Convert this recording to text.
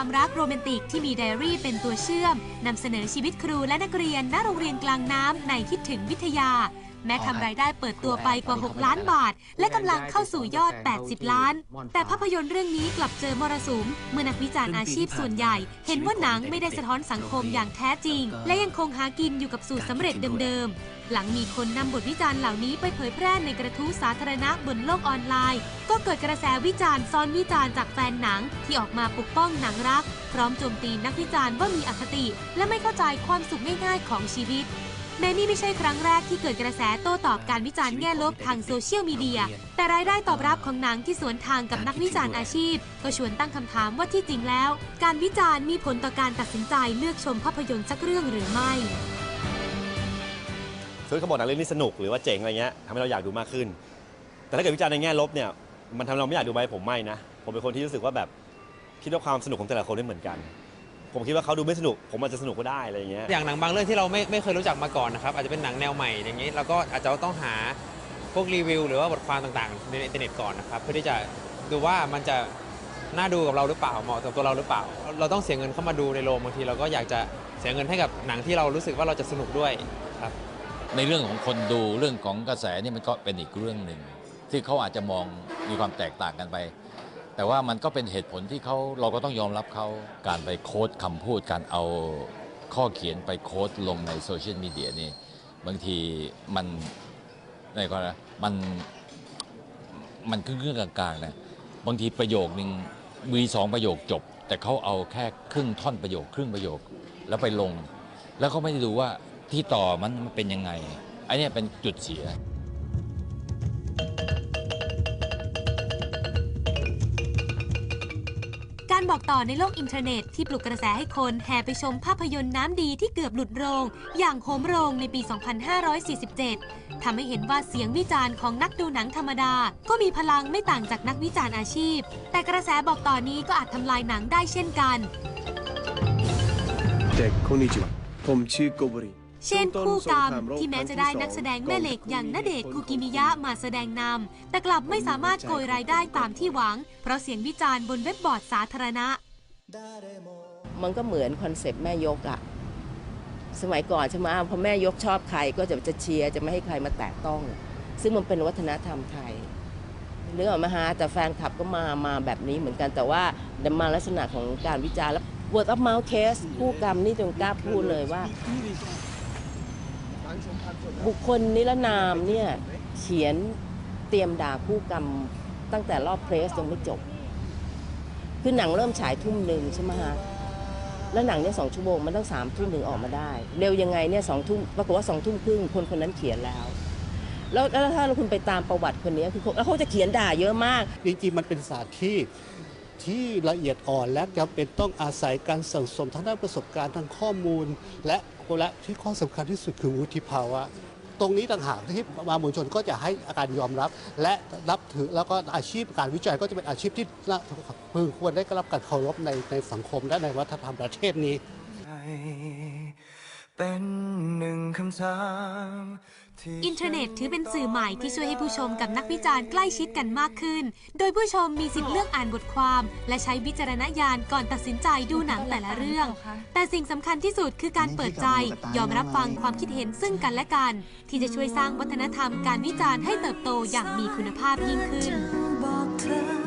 ความรักโรแมนติกที่มีไดอารี่เป็นตัวเชื่อมนำเสนอชีวิตครูและนักเรียนณโรงเรียนกลางน้ำในคิดถึงวิทยาแม้ทำรายได้เปิดตัวไปกว่า 6 ล้านบาท และกำลังเข้าสู่ยอด 80 ล้าน แต่ภาพยนตร์เรื่องนี้กลับเจอมรสุม เมื่อนักวิจารณ์อาชีพส่วนใหญ่ เห็นว่าหนังไม่ได้สะท้อนสังคมอย่างแท้จริง และยังคงหากินอยู่กับสูตรสำเร็จเดิมๆ หลังมีคนนำบทวิจารณ์เหล่านี้ไปเผยแพร่ในกระทู้สาธารณะบนโลกออนไลน์ ก็เกิดกระแสวิจารณ์ซ้อนวิจารณ์จากแฟนหนัง ที่ออกมาปกป้องหนังรัก พร้อมโจมตีนักวิจารณ์ว่ามีอคติ และไม่เข้าใจความสุขง่ายๆของชีวิต แม้นี่ไม่ใช่ครั้งแรกที่เกิดกระแสโต้ตอบการวิจารณ์แง่ลบทางโซเชียลมีเดีย แต่รายได้ตอบรับของหนังที่สวนทางกับนักวิจารณ์อาชีพ ก็ชวนตั้งคำถามว่าที่จริงแล้ว การวิจารณ์มีผลต่อการตัดสินใจเลือกชมภาพยนตร์สักเรื่องหรือไม่คือเขาบอกหนังเรื่องนี้สนุกหรือว่าเจ๋งอะไรเงี้ยทำให้เราอยากดูมากขึ้น แต่ถ้าเกิดวิจารณ์ในแง่ลบเนี่ยมันทำให้เราไม่อยากดูไหมผมไม่นะ ผมเป็นคนที่รู้สึกว่าแบบคิดว่าความสนุกของแต่ละคนไม่เหมือนกัน ผมคิดว่าเขาดูไม่สนุก ผมอาจจะสนุกก็ได้อะไรเงี้ยอย่างหนังบางเรื่องที่เราไม่ไม่เคยรู้จักมาก่อนนะครับอาจจะเป็นหนังแนวใหม่อย่างนี้เราก็อาจจะต้องหาพวกรีวิว หรือว่าบทความต่างๆในอินเทอร์เน็ตก่อนนะครับเพื่อที่จะดูว่ามันจะน่าดูกับเราหรือเปล่าเหมาะกับตัวเราหรือเปล่า เราต้องเสียเงินเข้ามาดูในโรงบางทีเราก็อยากจะเสียเงินให้กับหนังที่เรารู้สึกว่าเราจะสนุกด้วยครับ ในเรื่องของคนดูเรื่องของกระแสนี่มันก็เป็นอีกเรื่องหนึ่งที่เขาอาจจะมองมีความแตกต่างกันไป แต่ว่ามันก็เป็นเหตุผลที่เขาเราก็ต้องยอมรับเขาการไปโค้ดคำพูดการเอาข้อเขียนไปโค้ดลงในโซเชียลมีเดียนี่บางทีมันอะไรก็นะมันมันครึ่งๆกลางๆนะบางทีประโยคนึงมีสองประโยคจบ แต่เขาเอาแค่ครึ่งท่อนประโยคครึ่งประโยคแล้วไปลง แล้วเขาไม่ได้ดูว่าที่ต่อมันมันเป็นยังไงไอ้เนี่ยเป็นจุดเสีย บอกต่อในโลกอินเทอร์เน็ตที่ปลุกกระแสให้คนแห่ไปชมภาพยนตร์น้ำดีที่เกือบหลุดโรง อย่างโหมโรงในปี 2547 ทำให้เห็นว่าเสียงวิจารณ์ของนักดูหนังธรรมดา ก็มีพลังไม่ต่างจากนักวิจารณ์อาชีพ แต่กระแสบอกต่อนี้ก็อาจทำลายหนังได้เช่นกันเด็กคนนี้จิผมชื่อโกบริ เช่นคู่กรรมที่แม้จะได้นักแสดงแม่เหล็กอย่างณเดชน์คุกิมิยะมาแสดงนำแต่กลับไม่สามารถโกยรายได้ตามที่หวัง เพราะเสียงวิจารณ์บนเว็บบอร์ดสาธารณะ มันก็เหมือนคอนเซปต์แม่ยกอะสมัยก่อนใช่ไหมพอแม่ยกชอบใครก็จะจะเชียร์จะไม่ให้ใครมาแตะต้อง ซึ่งมันเป็นวัฒนธรรมไทยเรื่องออกมาฮะแต่แฟนคลับก็มามาแบบนี้เหมือนกันแต่ว่าดมาลักษณะของการวิจารณ์แล้ว word of mouth case คู่กรรมนี่จงกล้าพูดเลยว่า บุคคลนิรนามเนี่ยเขียนเตรียมด่าคู่กรรมตั้งแต่รอบเพรสยังไม่จบ คือหนังเริ่มฉายทุ่มหนึ่งใช่ไหมฮะแล้วหนังเนี่ยสองชั่วโมงมันต้องสามทุ่มถึงออกมาได้ เร็วยังไงเนี่ยสองทุ่มปรากฏว่าสองทุ่มครึ่งคนคนนั้นเขียนแล้วแล้วแล้วถ้าคุณไปตามประวัติคนนี้คือแล้วเขาจะเขียนด่าเยอะมาก จริงๆมันเป็นศาสตร์ที่ ที่ละเอียดอ่อนและจำเป็นต้องอาศัยการสั่งสมทางด้านประสบการณ์ทางข้อมูล และและที่ข้อสำคัญที่สุดคือวุฒิภาวะ ตรงนี้ต่างหากที่มามวลชนก็จะให้การยอมรับ และรับถือแล้วก็อาชีพการวิจัยก็จะเป็นอาชีพที่พึงควรได้รับการเคารพในในสังคมและในวัฒนธรรมประเทศนี้เป็นหนึ่งคำถาม อินเทอร์เน็ตถือเป็นสื่อใหม่ที่ช่วยให้ผู้ชมกับนักวิจารณ์ใกล้ชิดกันมากขึ้น โดยผู้ชมมีสิทธิ์เลือกอ่านบทความ และใช้วิจารณญาณก่อนตัดสินใจดูหนังแต่ละเรื่อง แต่สิ่งสำคัญที่สุดคือการเปิดใจ ยอมรับฟังความคิดเห็นซึ่งกันและกัน ที่จะช่วยสร้างวัฒนธรรมการวิจารณ์ให้เติบโตอย่างมีคุณภาพยิ่งขึ้นบอกเธอ